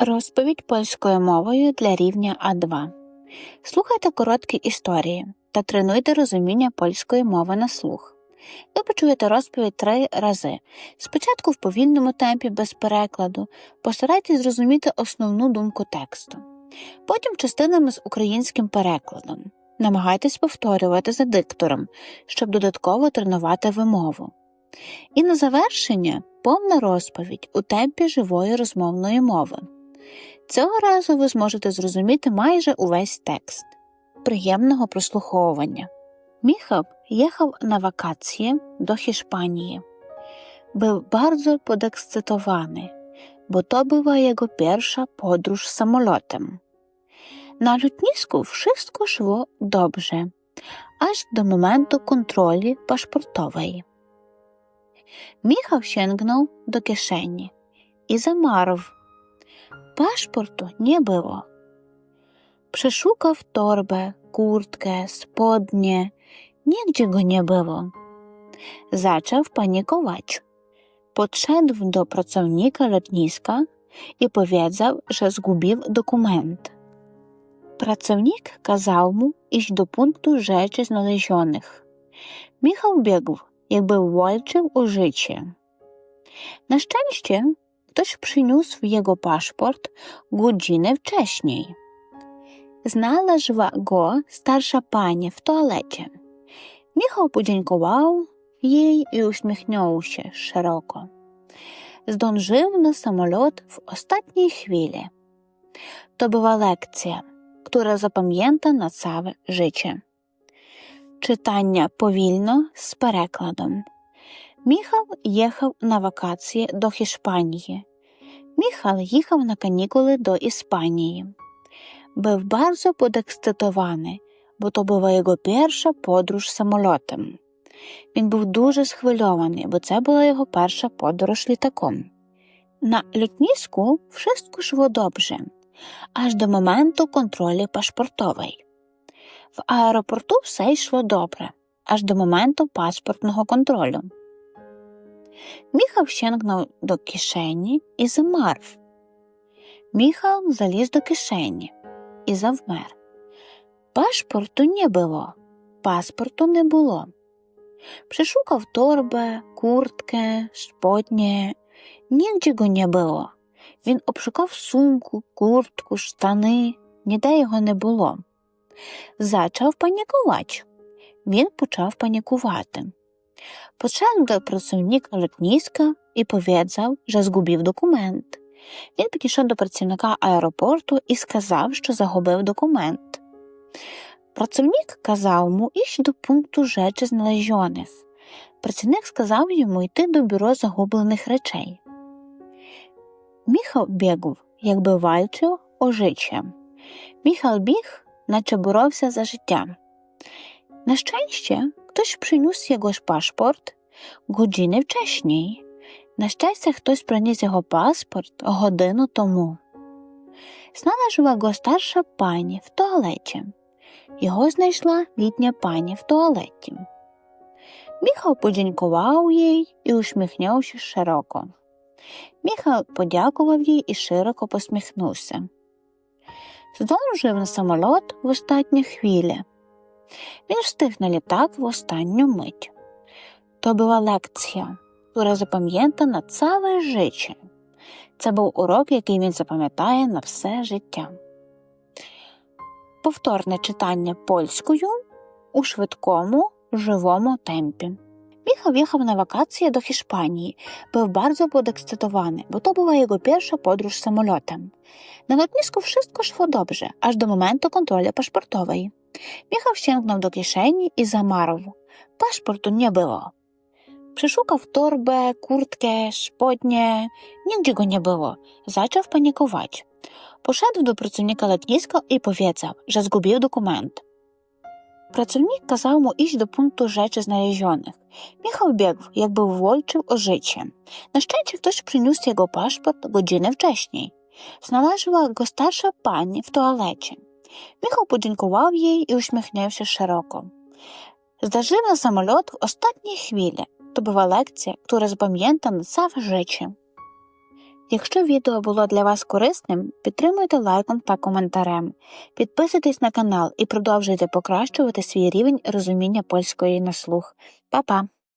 Розповідь польською мовою для рівня А2. Слухайте короткі історії та тренуйте розуміння польської мови на слух. Ви почуєте розповідь три рази. Спочатку в повільному темпі без перекладу. Постарайтесь зрозуміти основну думку тексту. Потім частинами з українським перекладом. Намагайтесь повторювати за диктором, щоб додатково тренувати вимову. І на завершення повна розповідь у темпі живої розмовної мови. Цього разу ви зможете зрозуміти майже увесь текст. Приємного прослуховування. Jechał na wakacje do Hiszpanii. Był bardzo podekscytowany, bo to była jego pierwsza podróż samolotem. Na lotnisku wszystko szło dobrze, aż do momentu kontroli paszportowej. Michał sięgnął do kieszeni i zamarł. Paszportu nie było. Przeszukał torbę, kurtkę, spodnie, nigdzie go nie było. Zaczął panikować. Podszedł do pracownika lotniska i powiedział, że zgubił dokument. Pracownik kazał mu iść do punktu rzeczy znalezionych. Michał biegł, jakby walczył o życie. Na szczęście ktoś przyniósł jego paszport godzinę wcześniej. Znalazła go starsza pani w toalecie. Michał podziękował jej i uśmiechnął się szeroko. Zdążył na samolot w ostatniej chwili. To była lekcja, która zapamięta na całe życie. Czytання повільно з перекладом. Міхал їхав на вакації до Hiszpanii. Міхал їхав на канікули до Іспанії. Був bardzo podekscytowany, бо то була його перша подорож самолотом. Він був дуже схвильований, бо це була його перша подорож літаком. На літніску wszystko шло добре, аж до моменту контролю пашпортової. В аеропорту все йшло добре, аж до моменту паспортного контролю. Міхал щенкнув до кишені і замарв. Міхал заліз до кишені і завмер. Пашпорту не було, паспорту не було. Пришукав торби, куртки, шпотні, нігде го не було. Він обшукав сумку, куртку, штани, ніде його не було. Зачав панікувати. Він почав панікувати. Почав до працівника літніска і повідав, що згубив документ. Він підійшов до працівника аеропорту і сказав, що загубив документ. Працівник казав йому іще до пункту речі знalezionych. Працівник сказав йому йти до бюро загублених речей. Міхал бігав, якби вальчив о життя. Міхал біг, наче боровся за життя. На щастя, приніс його ж пашпорт години вчешній. На щастя, хтось приніс його паспорт годину тому. Знала його старша пані в туалеті. Його знайшла літня пані в туалеті. Міхал подякував їй і усміхнувся широко. Міхал подякував їй і широко посміхнувся. Здолжив на самолот в останні хвилі. Він встиг на літак в останню мить. То була лекція, яка запам'ята на ціле життя. Це був урок, який він запам'ятає на все життя. Повторне читання польською у швидкому, живому темпі. Michał jechał na wakacje do Hiszpanii. Był bardzo podekscytowany, bo to była jego pierwsza podróż samolotem. Na lotnisku wszystko szło dobrze, aż do momentu kontroli paszportowej. Michał sięgnął do kieszeni i zamarł. Paszportu nie było. Przeszukał torbę, kurtkę, spodnie. Nigdzie go nie było. Zaczął panikować. Poszedł do pracownika lotniska i powiedział, że zgubił dokument. Pracownik kazał mu iść do punktu rzeczy znalezionych. Michał biegł, jakby walczył o życie. Na szczęście ktoś przyniósł jego paszport godzinę wcześniej. Znalazła go starsza pani w toalecie. Podziękował jej i uśmiechnął się szeroko. Zdarzył na samolot w ostatniej chwili. To była lekcja, która zapamięta na całe życie. Якщо відео було для вас корисним, підтримуйте лайком та коментарем. Підписуйтесь на канал і продовжуйте покращувати свій рівень розуміння польської на слух. Па-па!